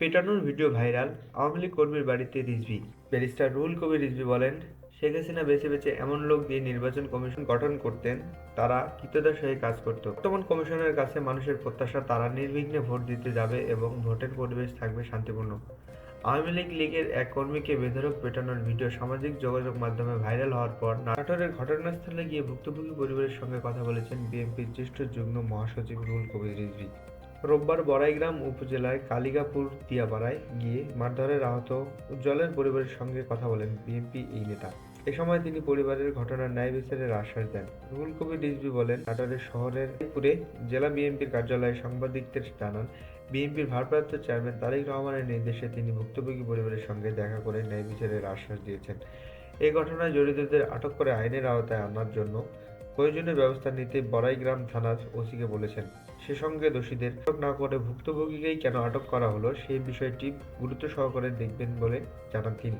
পেটানোর video viral. Awami League কর্মীর বাড়িতে Rizvi. Barrister Ruhul Kabir Rizvi বলেন, শেখ হাসিনা বেছে বেছে এমন লোক দিয়ে নির্বাচন কমিশন গঠন করতেন, তারা কৃতদাস হয়ে কাজ করত। বর্তমান কমিশনের কাছে মানুষের প্রত্যাশা, তারা নির্বিঘ্নে ভোট দিতে যাবে এবং ভোটের পরিবেশ থাকবে শান্তিপূর্ণ। আওয়ামী লীগ লীগের এক কর্মীকে বেধরক পেটানোর ভিডিও সামাজিক যোগাযোগ মাধ্যমে ভাইরাল হওয়ার পর নাটোরের ঘটনাস্থলে গিয়ে ভুক্তভোগী পরিবারের সঙ্গে কথা বলেছেন বিএনপির জ্যেষ্ঠ যুগ্ম মহাসচিব রুহুল কবির রিজভি। রোববার বড়াইগ্রাম উপজেলায় কালিকাপুর তিয়াপাড়ায় গিয়ে মারধরের আহত উজ্জ্বলের পরিবারের সঙ্গে কথা বলেন বিএনপি এই নেতা। এ সময় তিনি পরিবারের ঘটনার ন্যায় বিচারের আশ্বাস দেন। রুহুল কবির রিজভি বলেন, নাটোরের শহরের পুরে জেলা বিএনপির কার্যালয়ে সাংবাদিকদের জানান, বিএনপির ভারপ্রাপ্ত চেয়ারম্যান তারেক রহমানের নির্দেশে তিনি ভুক্তভোগী পরিবারের সঙ্গে দেখা করে ন্যায় বিচারের আশ্বাস দিয়েছেন। এ ঘটনায় জড়িতদের আটক করে আইনের আওতায় আনার জন্য প্রয়োজনীয় ব্যবস্থা নিতে বড়াইগ্রাম থানার ওসিকে বলেছেন। সে সঙ্গে দোষীদের আটক না করে ভুক্তভোগীকেই কেন আটক করা হলো, সেই বিষয়টি গুরুত্ব সহকারে দেখবেন বলে জানান তিনি।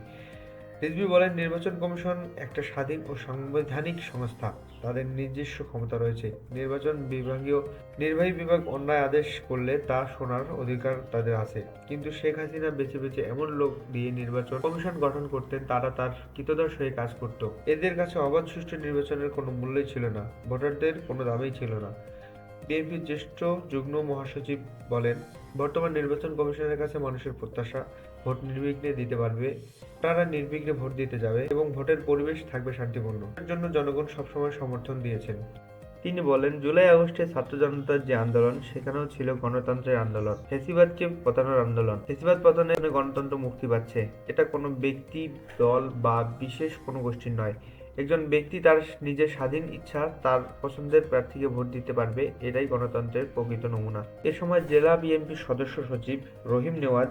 রিজভি বলেন, নির্বাচন কমিশন একটা স্বাধীন ও সাংবিধানিক সংস্থা। তাদের নিজস্ব ক্ষমতা রয়েছে। নির্বাচন বিভাগীয় নির্বাহী বিভাগ অন্যায় আদেশ করলে তা শোনার অধিকার তাদের আছে। কিন্তু শেখ হাসিনা বেছে বেছে এমন লোক দিয়ে নির্বাচন কমিশন গঠন করতেন, তারা তার কৃতদাস হয়ে কাজ করত। এদের কাছে অবাধ সুষ্ঠু নির্বাচনের কোনো মূল্যই ছিল না। ভোটারদের কোনো দামেই ছিল না। বিএনপির জ্যেষ্ঠ যুগ্ম মহাসচিব বলেন, বর্তমান নির্বাচন কমিশনের কাছে মানুষের প্রত্যাশা ভোট নির্বিঘ্নে দিতে পারবে, তারা নির্বিঘ্নে ভোট দিতে যাবে এবং ভোটের পরিবেশ থাকবে শান্তিপূর্ণ। এর জন্য জনগণ সবসময় সমর্থন দিয়েছেন। তিনি বলেন, জুলাই আগস্টে ছাত্র জনতার যে আন্দোলন, সেখানেও ছিল গণতন্ত্রের আন্দোলন, ফেসিবাদকে পতানোর আন্দোলন। ফেসিবাদ পতনে গণতন্ত্র মুক্তি পাচ্ছে। এটা কোনো ব্যক্তি, দল বা বিশেষ কোনো গোষ্ঠীর নয়। একজন ব্যক্তি তার নিজের স্বাধীন ইচ্ছা, তার পছন্দের প্রার্থীকে ভোট দিতে পারবে, এটাই গণতন্ত্রের প্রকৃত নমুনা। এ সময় জেলা বিএনপির সদস্য সচিব রহিম নেওয়াজ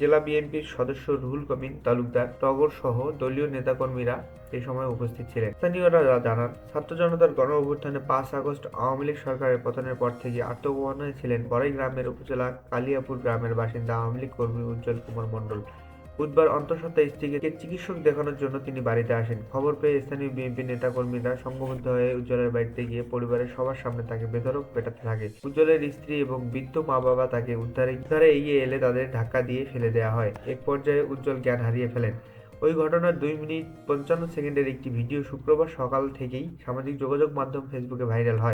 জেলা বিএনপির সদস্য রুহুল কবির তালুকদার টগর সহ দলীয় নেতাকর্মীরা এ সময় উপস্থিত ছিলেন। স্থানীয়রা জানান, ছাত্র জনতার গণ অভ্যুত্থানে পাঁচ আগস্ট আওয়ামী লীগ সরকারের পতনের পর থেকে আত্মগোপনে ছিলেন বড়াই গ্রামের উপজেলা কালিয়াপুর গ্রামের বাসিন্দা আওয়ামী লীগ কর্মী উজ্জ্বল কুমার মণ্ডল। বুধবার অন্তঃসত্ত্বা স্ত্রীকে চিকিৎসক দেখানোর জন্য তিনি বাড়িতে আসেন। খবর পেয়ে স্থানীয় বিএনপি নেতাকর্মীরা সংঘবদ্ধ হয়ে উজ্জ্বলের বাড়িতে গিয়ে পরিবারের সবার সামনে তাকে বেধরক পেটাতে থাকে। উজ্জ্বলের স্ত্রী এবং বৃদ্ধ মা বাবা তাকে উদ্ধারে উদ্ধারে এগিয়ে এলে তাদের ধাক্কা দিয়ে ফেলে দেওয়া হয়। এক পর্যায়ে উজ্জ্বল জ্ঞান হারিয়ে ফেলেন। ওই ঘটনার দুই মিনিট পঞ্চান্ন সেকেন্ডের একটি ভিডিও শুক্রবার সকাল থেকেই সামাজিক যোগাযোগ মাধ্যম ফেসবুকে ভাইরাল হয়।